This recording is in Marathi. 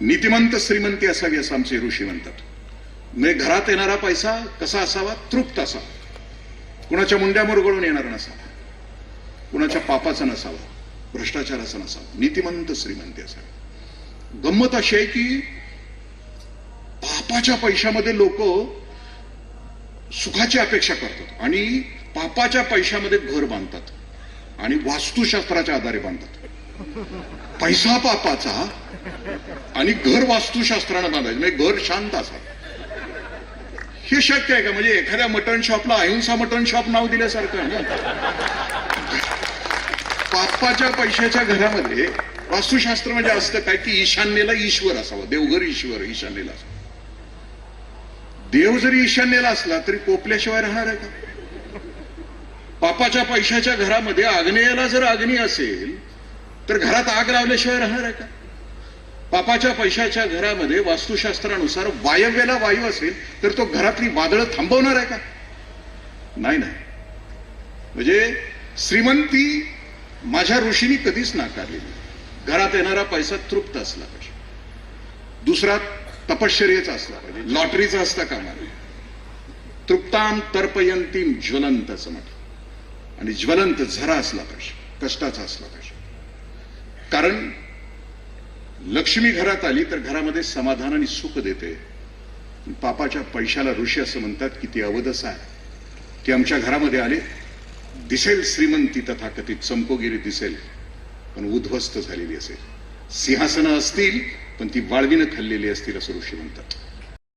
नीतिमंत श्रीमंती असावी असं आमचे ऋषी म्हणतात. म्हणजे घरात येणारा पैसा कसा असावा? तृप्त असावा. कुणाच्या मुंड्या गळून येणारा नसावा. कुणाच्या पापाचा नसावा. भ्रष्टाचाराचा नसावा. नीतिमंत श्रीमंती असावी. गंमत अशी आहे की पापाच्या पैशामध्ये लोक सुखाची अपेक्षा करतात आणि पापाच्या पैशामध्ये घर बांधतात आणि वास्तुशास्त्राच्या आधारे बांधतात. पैसा पापाचा आणि घर वास्तुशास्त्रानं बांधायचं म्हणजे घर शांत असावं हे शक्य आहे का? म्हणजे एखाद्या मटण शॉपला अहिंसा मटण शॉप नाव दिल्यासारखं ना? पापाच्या पैशाच्या घरामध्ये वास्तुशास्त्र म्हणजे असतं काय? की ईशान्येला ईश्वर असावा. देवघर ईश्वर ईशान्येला असावा. देव जरी ईशान्येला असला तरी कोपल्याशिवाय राहणार आहे का? पापाच्या पैशाच्या घरामध्ये आग्नेयाला जर अग्नी असेल तर घरात आग लावल्याशिवाय राहणार आहे का? पापाच्या पैशाच्या घरामध्ये वास्तुशास्त्रानुसार वायव्याला वायू असेल तर तो घरातली वादळं थांबवणार आहे का? नाही नाही. म्हणजे श्रीमंती माझ्या ऋषीनी कधीच नाकारलेली घरात येणारा पैसा तृप्त असला पाहिजे. दुसरा तपश्चर्याचा असला पाहिजे. लॉटरीचा असता कामा नये. तृप्ताम तर्पयंतीम ज्वलंत असं म्हटलं आणि ज्वलंत झरा असला पाहिजे. कष्टाचा असला पाहिजे. कारण लक्ष्मी घरात आली तर घरामध्ये समाधान आणि सुख देते. पापाच्या पैशाला ऋषी असं म्हणतात की ती अवधस आहे. ती आमच्या घरामध्ये आले दिसेल श्रीमंती तथाकथित चंपोगिरी दिसेल पण उद्ध्वस्त झालेली असेल. सिंहासनं असतील पण ती वाळवीनं खाल्लेली असतील असं ऋषी म्हणतात.